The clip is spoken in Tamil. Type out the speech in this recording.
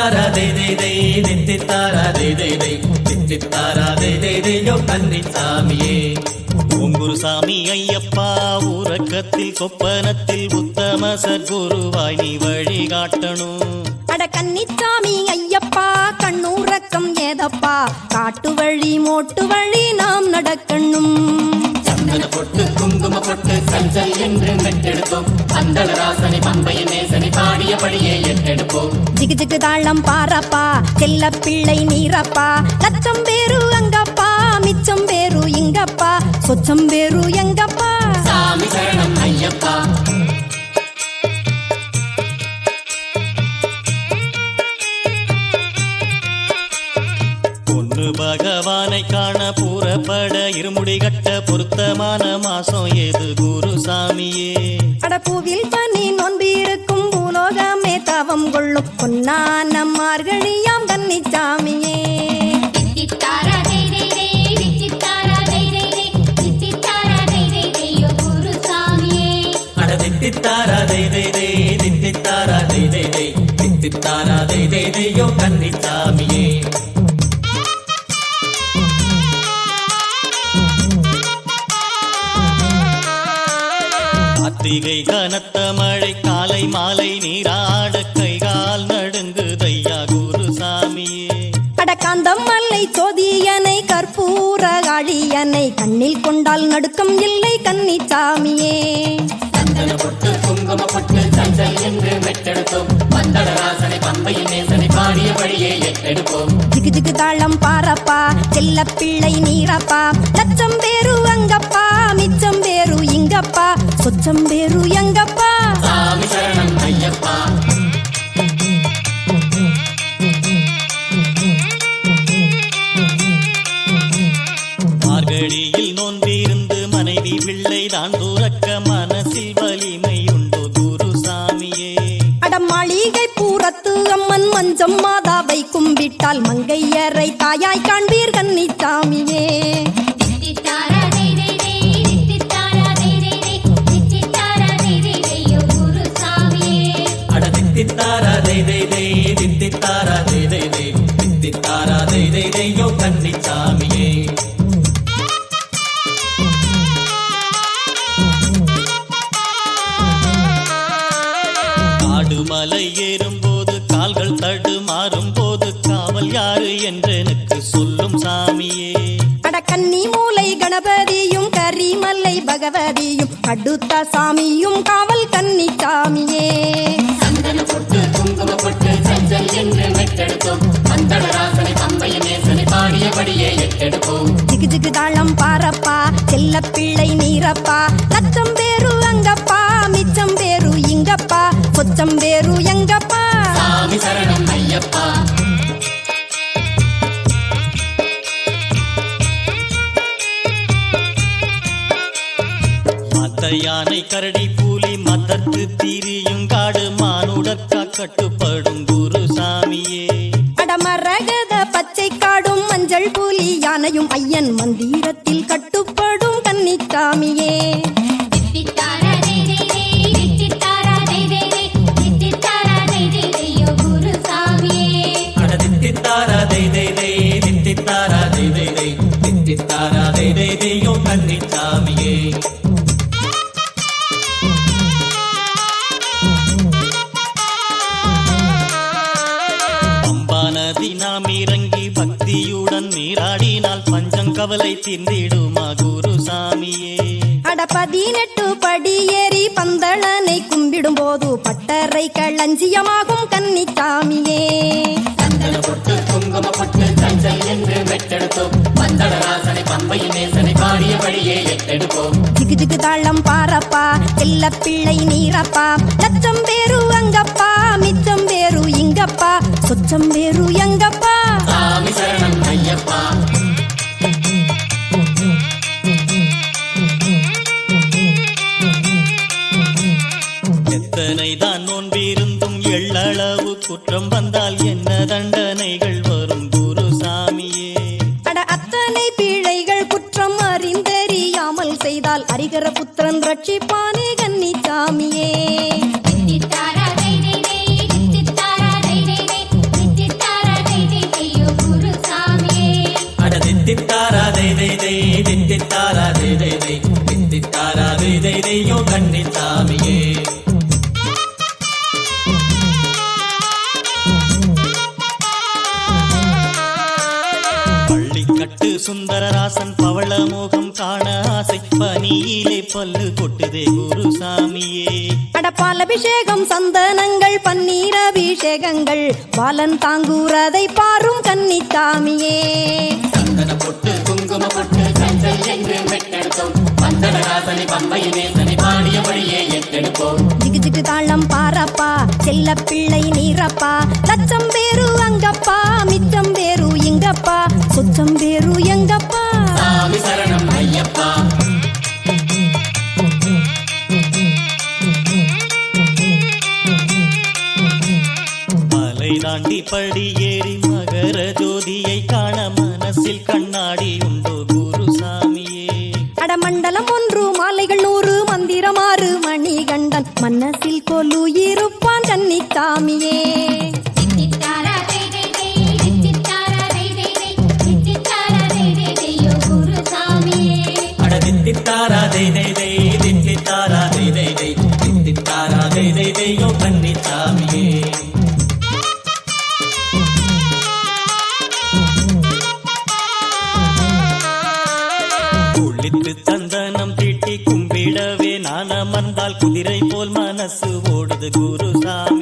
தை தித்தித்தாரா தை தை தை தித்தித்தாரா தை தை தையோ கன்னிச்சாமியே ஓம் குருசாமி ஐயப்பா ஊரக்கத்தில் கொப்பனத்தில் உத்தம சத்குருவாய் நீ வழிகாட்டணும். அட கன்னிச்சாமி ஐயப்பா கண்ணூரக்கம் ஏதப்பா? காட்டு வழி மோட்டு வழி நாம் நடக்கணும். சந்தன பொட்டு பொட்டு சஞ்சல் என்று மெட்டெடுத்தோம் பந்தளராசனை பம்பையின் நேசனை பாடியபடியே எட்டெடுப்போம் ஜிகு ஜிகு தாளம் பாரப்பா செல்ல பிள்ளை நீரப்பா லட்சம் பேரு அங்கப்பா மிச்சம் பேரு இங்கப்பா. சொச்சம் பேரு எங்கப்பா. சாமி சரணம் ஐயப்பா. பகவானை காண புறப்பட இருமுடி கட்ட பொருத்தமான மாசம் ஏது குருசாமியே அடப்பூவில் பனி நொன்பிருக்கும் பூலோகமே தவம் கொள்ளும் பொன்னான மார்கழியாம் கன்னிச்சாமியே தித்தித்தாரா தை தை தை தித்தித்தாரா தை தித்தித்தாரா தை தை தை தித்தித்தாரா சோதியனை கற்பூர அழியனை கண்ணில் கொண்டால் நடுக்கம் இல்லை கன்னிச்சாமியே. சந்தன பொட்டு குங்கும பொட்டு சஞ்சல் என்று மெட்டெடுத்தோம். பந்தளராசனை பம்பையின் நேசனை பாடியபடியே எட்டெடுப்போம் ஜிகு ஜிகு தாளம் பாரப்பா செல்ல பிள்ளை நீரப்பா. லட்சம் பேரு அங்கப்பா மிச்சம் பேரு இங்கப்பா. சொச்சம் பேரு எங்கப்பா. சாமி சரணம் மாளிகை பூரத்து அம்மன் மஞ்சம் மாதாவை கும்பிட்டால் மங்கையரை தாயாய் காண்பீர் கன்னிச்சாமியே. தித்தித்தாரா காடு மலை ஏறும்போது கால்கள் தடுமாறும் போது காவல் யாரு என்றெனக்கு சொல்லும் சாமியே. அட கன்னி மூலை கணபதியும் கரிமல்லை பகவதியும் அடுத்த சாமியும் காவல் கன்னிச்சாமியே சந்தன பொட்டு குங்கும பொட்டு சஞ்சல் என்று மெட்டெடுத்தோம். பந்தளராசனை பம்பையின் நேசனை பாடியபடியே எட்டெடுப்போம். ஜிகு ஜிகு தாளம் பாரப்பா செல்ல பிள்ளை நீரப்பா லட்சம் பேரு அங்கப்பா மிச்சம் பேரு இங்கப்பா. சொச்சம் பேரு எங்கப்பா? சாமி சரணம் ஐயப்பா. மத்த யானை கரடி பூலி மதற்கு திரியும் காடு மானுடற்கா கட்டுப்படும் குருசாமியே அடமரகத பச்சை காடும் மஞ்சள் புலி யானையும் ஐயன் மந்திரத்தில் கட்டுப்படும் கன்னிச்சாமியே பஞ்சங்கவலை தீர்ந்திடுமா குருசாமியே? அட பதினெட்டு படி ஏறி பந்தளனை கும்பிடும் போது பட்டறை களஞ்சியமாகும் கன்னிச்சாமியே. சந்தன பொட்டு குங்கும பொட்டு சஞ்சல் என்று மெட்டெடுத்தோம். பந்தளராசனை பம்பையின் நேசனை பாடியபடியே எட்டெடுப்போம். ஜிகு ஜிகு தாளம் பாரப்பா செல்ல பிள்ளை நீரப்பா லட்சம் பேரு அங்கப்பா மிச்சம் பேரு இங்கப்பா சொச்சம் பேரு எங்கப்பா. சாமி சரணம் ஐயப்பா. தண்டனை தான் நோன்பிருந்தும் எள்ளளவு குற்றம் வந்தால் என்ன தண்டனைகள் வரும் குருசாமியே அட அத்தனை பிழைகள் குற்றம் அறிந்தறியாமல் செய்தால் அரிகர புத்திரன் ரட்சிப்பானே கன்னி சாமியே தித்தாரா தை தை தை தித்தித்தாரா தை தை தை தித்தித்தாரா தை தை தையோ கண்ணி சாமியே சுந்தரராசன் பவள மோகம் காண ஆசை. பனியிலே பல்லு கொட்டுதே குருசாமியே. அடப்பால் அபிஷேகம் சந்தனங்கள் பன்னீர் அபிஷேகங்கள் பாலன் தாங்கூரதை பாரும் கன்னித்தாமியே. சந்தன பொட்டு குங்கும பொட்டு சஞ்சல் என்று மெட்டெடுத்தோம். மந்தடராசனை பம்பையின் நேசனை பாடியபடியே எட்டெடுப்போம். ஜிகு தாளம் பாரப்பா. செல்ல பிள்ளை நீரப்பா. லட்சம் பேரு அங்கப்பா. மிச்சம் பேரு இங்கப்பா. சொச்சம் பேரு எங்கப்பா. சரணம் ஐயப்பா. மலை தாண்டி படி ஏறி மகர ஜோதியை காண மனசில் கண்ணாடி உண்டோ குருசாமியே அடமண்டலம் ஒன்று மாலைகள் நூறு மந்திரமாறு மன்னசில் கொலு இருப்பான் கன்னித்தாமியே தித்தித்தாரா தை தை தை தித்தித்தாரா தை தை தை தித்தித்தாரா தை தை தையோ தை தித்தித்தாரா தை தை தையோ கன்னித்தாமியே குளித்து சந்தனம் தீட்டி விழவே நான் அமர்ந்தால் குதிரை போல் மனசு ஓடுது குருசாமி.